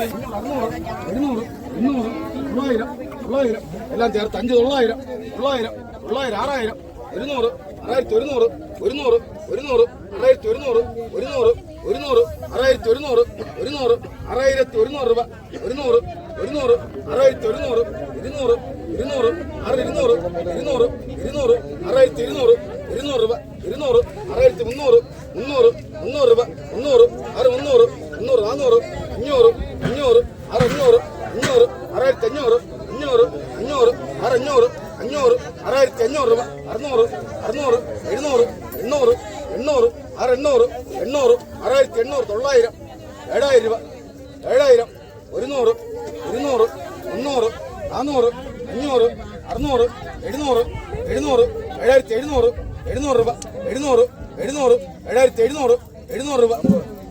എഴുന്നൂറ് എണ്ണൂറ് തൊള്ളായിരം തൊള്ളായിരം എല്ലാം ചേർത്ത് അഞ്ച് തൊള്ളായിരം തൊള്ളായിരം തൊള്ളായിരം ആറായിരം ഒരുന്നൂറ് ആറായിരത്തി ഒരുന്നൂറ് ഒരുന്നൂറ് ഒരുന്നൂറ് ആറായിരത്തി ഒരുന്നൂറ് ഒരുന്നൂറ് ഒരുന്നൂറ് ആറായിരത്തി ഒരുന്നൂറ് ഒരുന്നൂറ് ആറായിരത്തി ഒരുന്നൂറ് രൂപ ഒരുന്നൂറ് ഒരുന്നൂറ് ആറായിരത്തി ഒരുന്നൂറ് ഇരുന്നൂറ് ഇരുന്നൂറ് ആറ് ഇരുന്നൂറ് ഇരുന്നൂറ് ഇരുന്നൂറ് ആറായിരത്തി ഇരുന്നൂറ് രൂപ ഇരുന്നൂറ് ആറായിരത്തി മുന്നൂറ് മുന്നൂറ് മുന്നൂറ് രൂപ മുന്നൂറ് ആറ് മുന്നൂറ് മുന്നൂറ് നാന്നൂറ് അഞ്ഞൂറ് അഞ്ഞൂറ് അറഞ്ഞൂറ് അഞ്ഞൂറ് ആറായിരത്തി അഞ്ഞൂറ് അഞ്ഞൂറ് അഞ്ഞൂറ് ആറ് അഞ്ഞൂറ് അഞ്ഞൂറ് ആറായിരത്തി അഞ്ഞൂറ് രൂപ അറുന്നൂറ് അറുന്നൂറ് എഴുന്നൂറ് എണ്ണൂറ് എണ്ണൂറ് ആറ് എണ്ണൂറ് എണ്ണൂറ് ആറായിരത്തി എണ്ണൂറ് തൊള്ളായിരം ഏഴായിരം രൂപ ഏഴായിരം ഒരുന്നൂറ് ഇരുന്നൂറ് മുന്നൂറ് നാന്നൂറ് അഞ്ഞൂറ് അറുന്നൂറ് എഴുന്നൂറ് എഴുന്നൂറ് ഏഴായിരത്തി എഴുന്നൂറ് എഴുന്നൂറ് രൂപ എഴുന്നൂറ് എഴുന്നൂറ് ഏഴായിരത്തി എഴുന്നൂറ് എഴുന്നൂറ് രൂപ.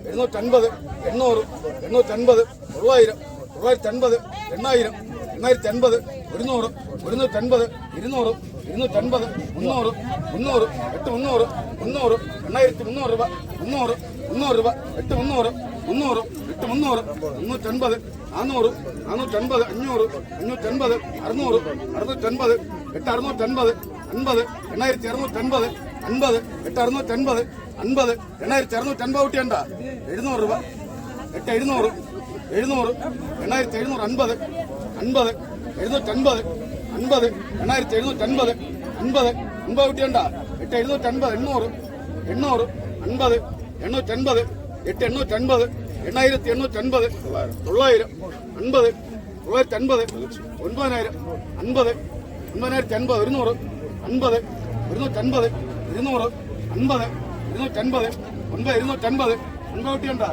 എഴുന്നൂറ്റൻപത് എണ്ണൂറ് എണ്ണൂറ്റൻപത് തൊള്ളായിരം തൊള്ളായിരത്തി അൻപത് എണ്ണായിരം എണ്ണായിരത്തി അൻപത് ഒരുന്നൂറ് ഒരുന്നൂറ്റൻപത് ഇരുന്നൂറ് ഇരുന്നൂറ്റൻപത് മുന്നൂറ് മുന്നൂറ് എട്ട് മുന്നൂറ് മുന്നൂറ് എണ്ണായിരത്തി മുന്നൂറ് രൂപ മുന്നൂറ് മുന്നൂറ് രൂപ എട്ട് മുന്നൂറ് മുന്നൂറ് എട്ട് മുന്നൂറ് മുന്നൂറ്റൻപത് നാനൂറ് നാനൂറ്റൻപത് അഞ്ഞൂറ് അഞ്ഞൂറ്റൻപത് അറുന്നൂറ് അറുന്നൂറ്റൻപത് എട്ട് അറുന്നൂറ്റൻപത് അൻപത് എണ്ണായിരത്തി അറുന്നൂറ്റൻപത് അൻപത് എട്ട് അറുന്നൂറ്റൻപത് അൻപത് എണ്ണായിരത്തി അറുന്നൂറ്റൻപത് കുട്ടിയണ്ട എഴുന്നൂറ് രൂപ. എട്ട് എഴുന്നൂറ് എഴുന്നൂറ് എണ്ണായിരത്തി എഴുന്നൂറ് അൻപത് അൻപത് എഴുന്നൂറ്റൻപത് അൻപത് എണ്ണായിരത്തി എഴുന്നൂറ്റൻപത് അൻപത് അൻപത് കുട്ടിയണ്ട എട്ട് എഴുന്നൂറ്റൻപത് എണ്ണൂറ് എണ്ണൂറ് അൻപത് എണ്ണൂറ്റൻപത് എട്ട് എണ്ണൂറ്റൻപത് എണ്ണായിരത്തി എണ്ണൂറ്റൻപത് തൊള്ളായിരം അൻപത് തൊള്ളായിരത്തി അൻപത് ഒൻപതിനായിരം അൻപത് ഒൻപതിനായിരത്തി അൻപത് ഒരുന്നൂറ് അൻപത് ഒരുന്നൂറ്റൻപത് ഇരുന്നൂറ് അൻപത് ഇരുന്നൂറ്റൻപത് ഒൻപത് ഇരുന്നൂറ്റൻപത് അൻപത് കുട്ടിയുണ്ട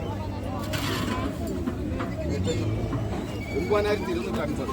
ഒൻപതിനായിരത്തി ഇരുന്നൂറ്റൻപത്.